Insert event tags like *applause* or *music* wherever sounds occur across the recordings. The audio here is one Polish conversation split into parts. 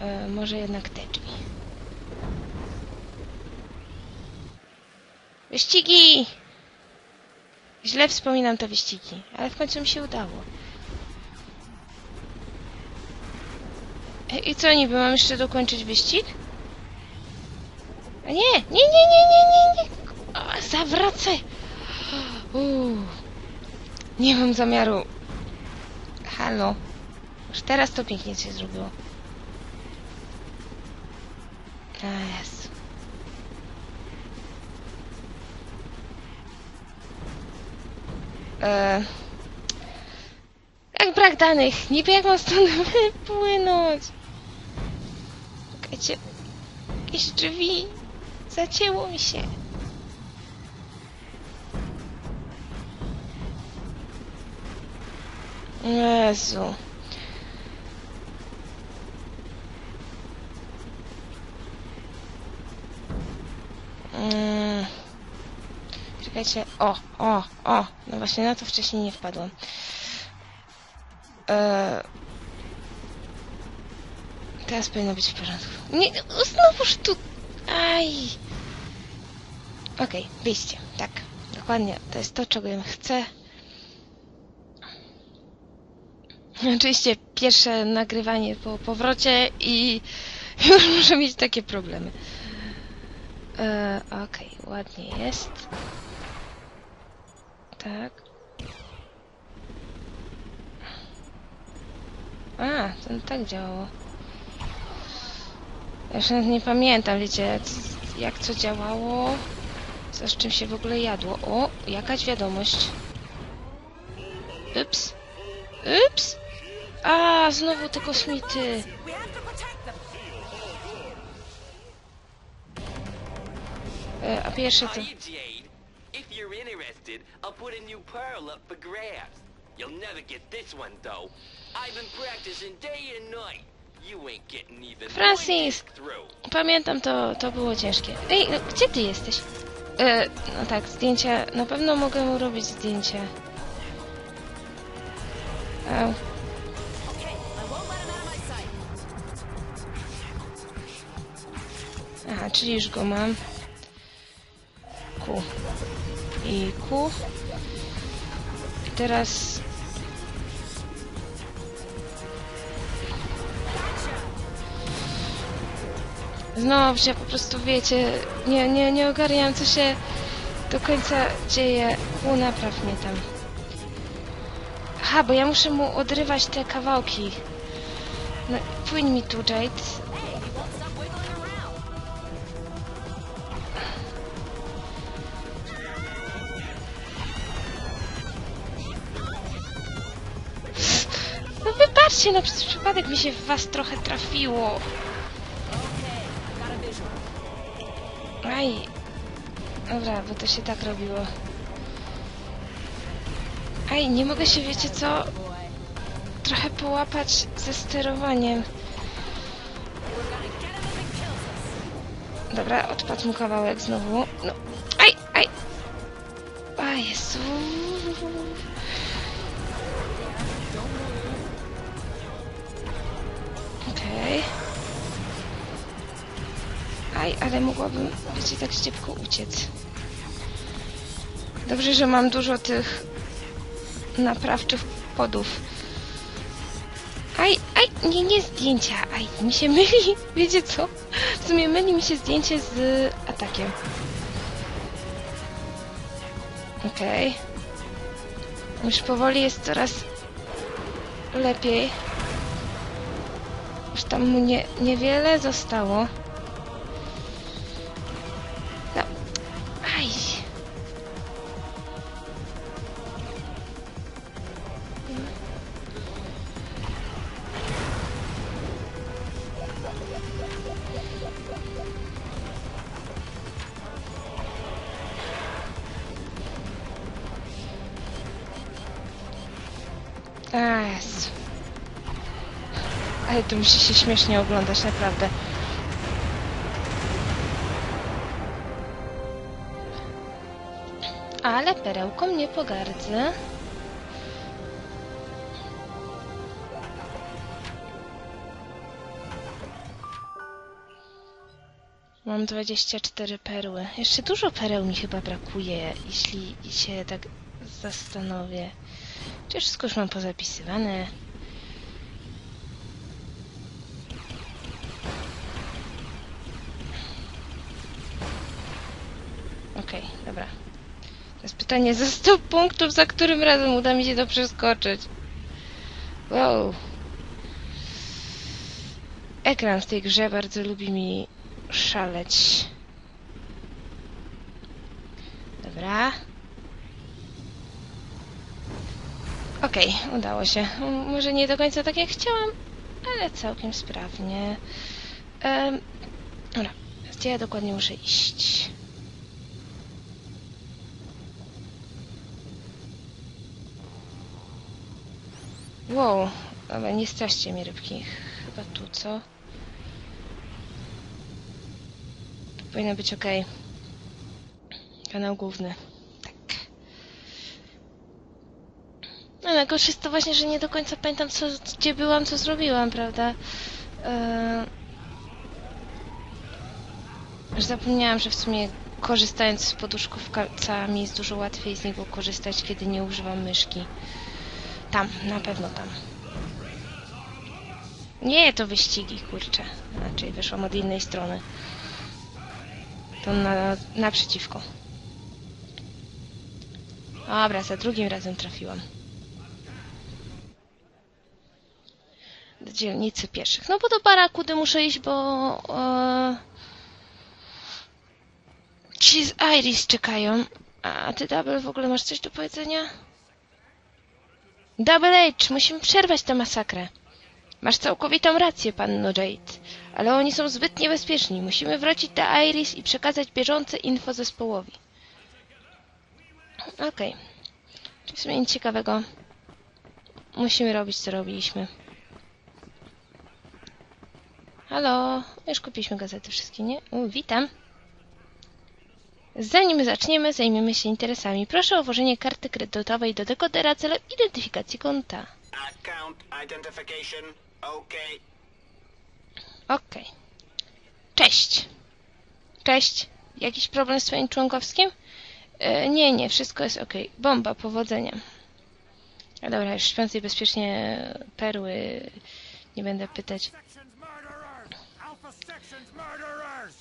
E, może jednak te drzwi. Wyścigi! Źle wspominam te wyścigi, ale w końcu mi się udało. E, I co niby, mam jeszcze dokończyć wyścig? A nie, nie, nie, nie, nie, nie, nie. O, zawracaj. Uuu. Nie mam zamiaru. Halo. Już teraz to pięknie się zrobiło. Jest. Eee, jak brak danych. Niby jak mam stąd *laughs* wypłynąć. Czekajcie. Jakieś drzwi. Zacięło mi się. Jezu. Mm. Czekajcie. O, o, o. No właśnie na to wcześniej nie wpadłam. Eee... Teraz powinno być w porządku. Nie, znowuż tu... Aj. Okej, wyjście. Tak, dokładnie. To jest to, czego ja chcę. Oczywiście pierwsze nagrywanie po powrocie i już muszę mieć takie problemy. E, Okej, ładnie jest. Tak. A, to tak działało. Ja już nawet nie pamiętam, wiecie, jak co działało. Co z czym się w ogóle jadło. O, jakaś wiadomość. Ups. Ups. A, znowu te kosmity. E, a pierwsze to... interested, I'll put a new pearl up for grabs. You'll never get this one, though. I've been practicing day and night. You ain't getting even one Francis. Pamiętam, to, to było ciężkie. Ej, no, gdzie ty jesteś? E, no tak, zdjęcia. Na pewno mogę mu robić zdjęcia. Au. Aha, czyli już go mam. I ku. I teraz... Znowu się po prostu wiecie, nie, nie, nie ogarniam co się do końca dzieje. Ku, napraw mnie tam. Aha, bo ja muszę mu odrywać te kawałki. No, płyń mi tu, Jade. Wybaczcie, no przez przypadek mi się w was trochę trafiło. Aj. Dobra, bo to się tak robiło. Aj, nie mogę się, wiecie co, trochę połapać ze sterowaniem. Dobra, odpadł mu kawałek znowu. No, aj, aj. A, Jezu. Okej. Aj, ale mogłabym, wiecie, tak szybko uciec. Dobrze, że mam dużo tych naprawczych podów. Aj, aj, nie, nie zdjęcia, aj, mi się myli, *laughs* wiecie co? W sumie myli mi się zdjęcie z atakiem. Okej. Już powoli jest coraz lepiej. Tam mu nie, niewiele zostało. No. Aj. Jezu. Ale to musi się śmiesznie oglądać, naprawdę. Ale perełką nie pogardzę. Mam 24 perły. Jeszcze dużo pereł mi chyba brakuje, jeśli się tak zastanowię. Czy wszystko już mam pozapisywane? Okej, dobra. Teraz pytanie za 100 punktów, za którym razem uda mi się to przeskoczyć. Wow. Ekran w tej grze bardzo lubi mi szaleć. Dobra. Okej, udało się. Może nie do końca tak jak chciałam, ale całkiem sprawnie. Um, dobra, gdzie ja dokładnie muszę iść? Wow, ale nie straszcie mi rybki. Chyba tu, co? Tu powinno być ok. Kanał główny. Tak. No najgorsze jest to właśnie, że nie do końca pamiętam, co, gdzie byłam, co zrobiłam, prawda? Już zapomniałam, że w sumie korzystając z poduszkówkami jest dużo łatwiej z niego korzystać, kiedy nie używam myszki. Tam, na pewno tam. Nie, to wyścigi, kurczę. Raczej wyszłam od innej strony. To na, naprzeciwko. Dobra, za drugim razem trafiłam. Do dzielnicy pieszych. No bo do barakudy muszę iść, bo... E, ci z Iris czekają. A ty, Double, w ogóle masz coś do powiedzenia? Double H, musimy przerwać tę masakrę. Masz całkowitą rację, panno Jade. Ale oni są zbyt niebezpieczni. Musimy wrócić do Iris i przekazać bieżące info zespołowi. Okej. Czy w sumie nic ciekawego? Musimy robić, co robiliśmy. Halo? Już kupiliśmy gazety wszystkie, nie? U, witam. Zanim zaczniemy, zajmiemy się interesami. Proszę o włożenie karty kredytowej do dekodera celem identyfikacji konta. Account identification. Okay. Okej. Cześć. Cześć. Jakiś problem z twoim członkowskim? E, nie, nie, wszystko jest ok. Bomba, powodzenia. A dobra, już śpiąc sobie bezpiecznie perły. Nie będę pytać.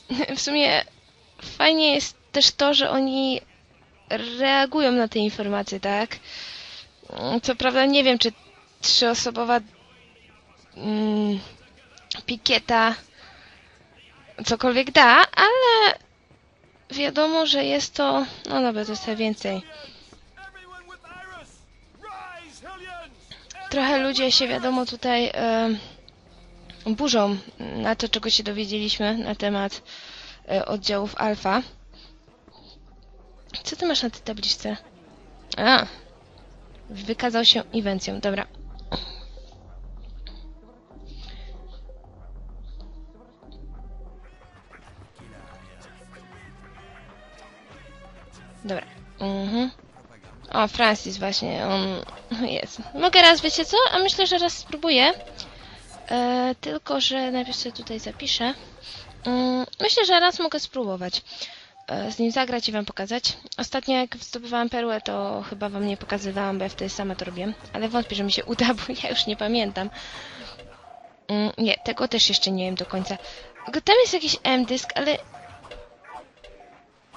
*laughs* W sumie fajnie jest też to, że oni reagują na te informacje, tak? Mm, Co prawda nie wiem, czy trzyosobowa mm, pikieta cokolwiek da, ale wiadomo, że jest to... No dobra, to jest więcej. Trochę ludzie się wiadomo tutaj burzą na to, czego się dowiedzieliśmy na temat e, oddziałów alfa. Ty masz na tej tabliczce? A! Wykazał się inwencją. Dobra. Dobra. Mhm. O, Francis właśnie, on jest. Mogę raz, wiecie co? A myślę, że raz spróbuję. E, tylko, że najpierw sobie tutaj zapiszę. Mm, myślę, że raz mogę spróbować e, z nim zagrać i wam pokazać. Ostatnio jak zdobywałam perłę, to chyba wam nie pokazywałam, bo ja wtedy sama to robię. Ale wątpię, że mi się *laughs* uda, bo ja już nie pamiętam. Mm, nie, tego też jeszcze nie wiem do końca. Tam jest jakiś M-dysk, ale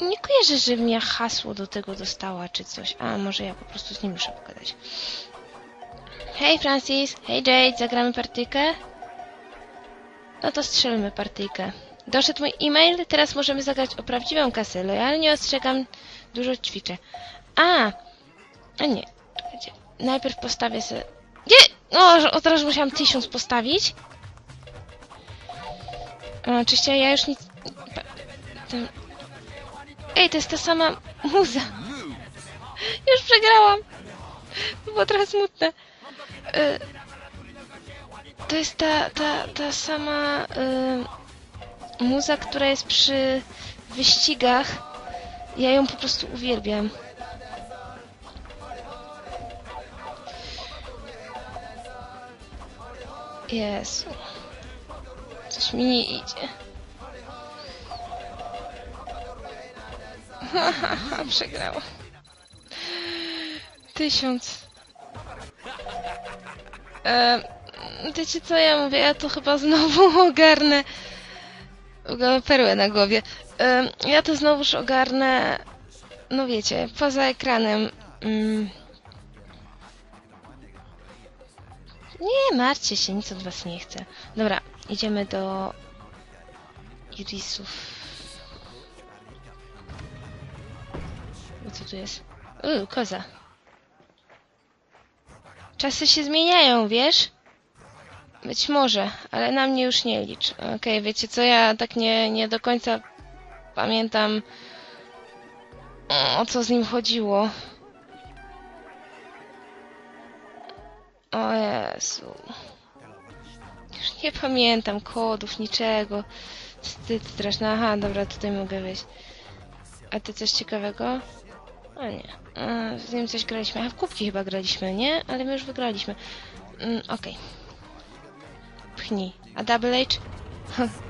nie kojarzę, żebym ja hasło do tego dostała, czy coś. A, może ja po prostu z nim muszę pogadać. Hej Francis, hej Jade, zagramy partyjkę? No to strzelmy partyjkę. Doszedł mój e-mail, teraz możemy zagrać o prawdziwą kasę. Lojalnie ostrzegam, dużo ćwiczę. A! A nie, czekajcie. Najpierw postawię sobie... Nie! No, od razu musiałam tysiąc postawić. A, oczywiście ja już nic... Tam... Ej, to jest ta sama muza. *laughs* Już przegrałam. Było trochę smutne. Y, To jest ta, ta, ta sama y, muza, która jest przy wyścigach. Ja ją po prostu uwielbiam. Jezu. Coś mi nie idzie. *laughs* Haha, przegrała. Tysiąc. E, wiecie co ja mówię? Ja to chyba znowu *laughs* ogarnę. Perłę na głowie. Ja to znowuż ogarnę. No wiecie, poza ekranem. Mm. Nie martwcie się, nic od was nie chcę. Dobra, idziemy do irisów. Co tu jest? Uuu, koza. Czasy się zmieniają, wiesz? Być może, ale na mnie już nie licz. Okej, wiecie co, ja tak nie, nie do końca pamiętam o co z nim chodziło. O Jezu. Już nie pamiętam kodów, niczego. Wstyd straszny. Aha, dobra, tutaj mogę wejść. A ty coś ciekawego? O nie. Z nim coś graliśmy. A w kubki chyba graliśmy, nie? Ale my już wygraliśmy. Mm, Okej. Pchnij. A Double H?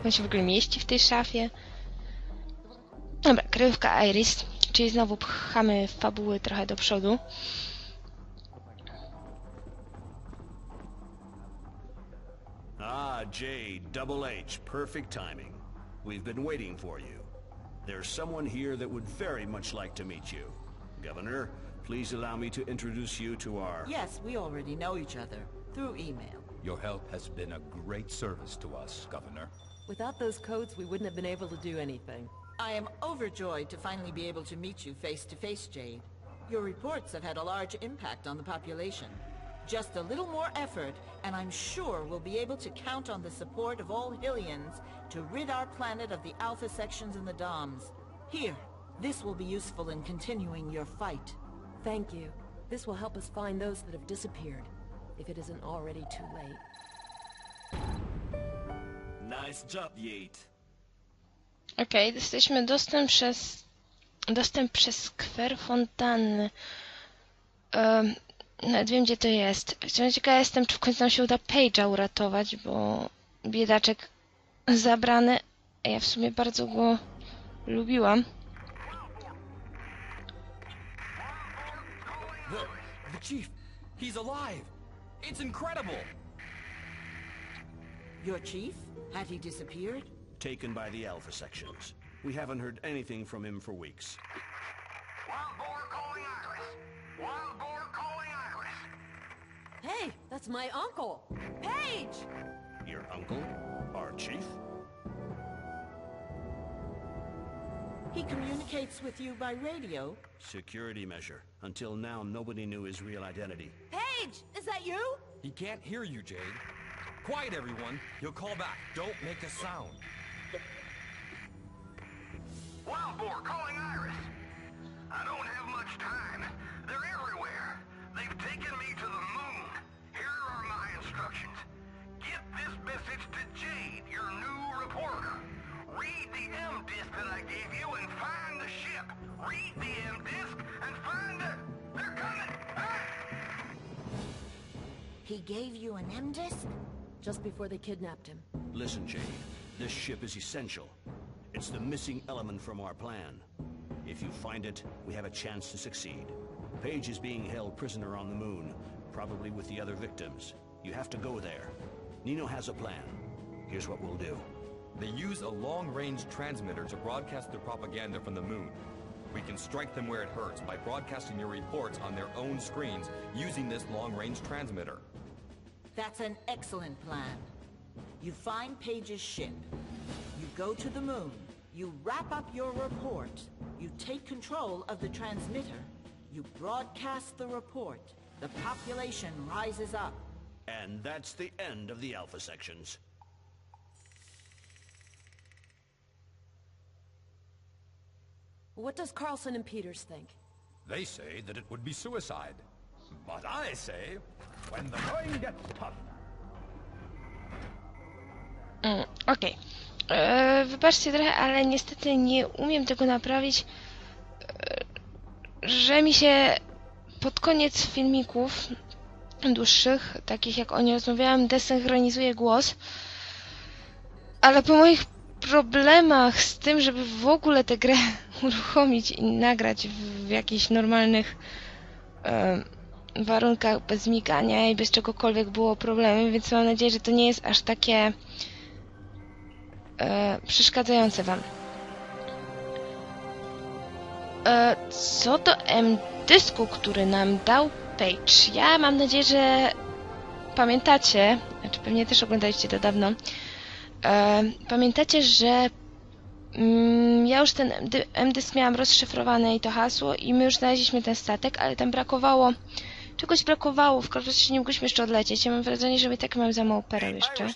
On się w ogóle mieści w tej szafie. Dobra, kryjówka Iris. Czyli znowu pchamy fabuły trochę do przodu. Ah, Jade, Double H, perfect timing. We've been waiting for you. There's someone here that would very much like to meet you. Governor, please allow me to introduce you to our... Yes, we already know each other through email. Your help has been a great service to us, Governor. Without those codes, we wouldn't have been able to do anything. I am overjoyed to finally be able to meet you face to face, Jade. Your reports have had a large impact on the population. Just a little more effort, and I'm sure we'll be able to count on the support of all Hylians to rid our planet of the Alpha sections and the Doms. Here, this will be useful in continuing your fight. Thank you. This will help us find those that have disappeared, if it isn't already too late. Nice job, Jade. Okej, jesteśmy dostęp przez... Dostęp przez skwer fontanny. Um, nawet wiem, gdzie to jest. Wciąż ciekawa jestem, czy w końcu nam się uda Page'a uratować, bo biedaczek zabrany, a ja w sumie bardzo go lubiłam. The, the chief, he's alive. It's incredible. Your chief? Had he disappeared? Taken by the Alpha sections. We haven't heard anything from him for weeks. Wild boar calling Iris. Wild boar calling Iris. Hey, that's my uncle! Paige! Your uncle? Our chief? He communicates with you by radio? Security measure. Until now, nobody knew his real identity. Paige! Is that you? He can't hear you, Jade. Quiet, everyone. He'll call back. Don't make a sound. He gave you an M disc? Just before they kidnapped him. Listen, Jade. This ship is essential. It's the missing element from our plan. If you find it, we have a chance to succeed. Paige is being held prisoner on the moon, probably with the other victims. You have to go there. Nino has a plan. Here's what we'll do. They use a long-range transmitter to broadcast their propaganda from the moon. We can strike them where it hurts by broadcasting your reports on their own screens using this long-range transmitter. That's an excellent plan. You find Paige's ship. You go to the moon. You wrap up your report. You take control of the transmitter. You broadcast the report. The population rises up. And that's the end of the Alpha sections. What does Carlson and Peters think? They say that it would be suicide. But I say, when the going gets tough, Mm, Okej. E, Wybaczcie trochę, ale niestety nie umiem tego naprawić, e, że mi się pod koniec filmików dłuższych, takich jak o nie rozmawiałam, desynchronizuje głos. Ale po moich problemach z tym, żeby w ogóle tę grę *laughs* uruchomić i nagrać w, w jakichś normalnych warunkach, bez migania i bez czegokolwiek było problemem, więc mam nadzieję, że to nie jest aż takie e, przeszkadzające Wam. E, co do M-dysku, który nam dał Page, ja mam nadzieję, że pamiętacie, znaczy pewnie też oglądaliście to dawno, e, pamiętacie, że mm, ja już ten MD- M-dysk miałam rozszyfrowane i to hasło i my już znaleźliśmy ten statek, ale tam brakowało, czegoś brakowało, w każdym razie nie mogliśmy jeszcze odlecieć. Ja mam wrażenie, że my tak mam za mało pereł jeszcze.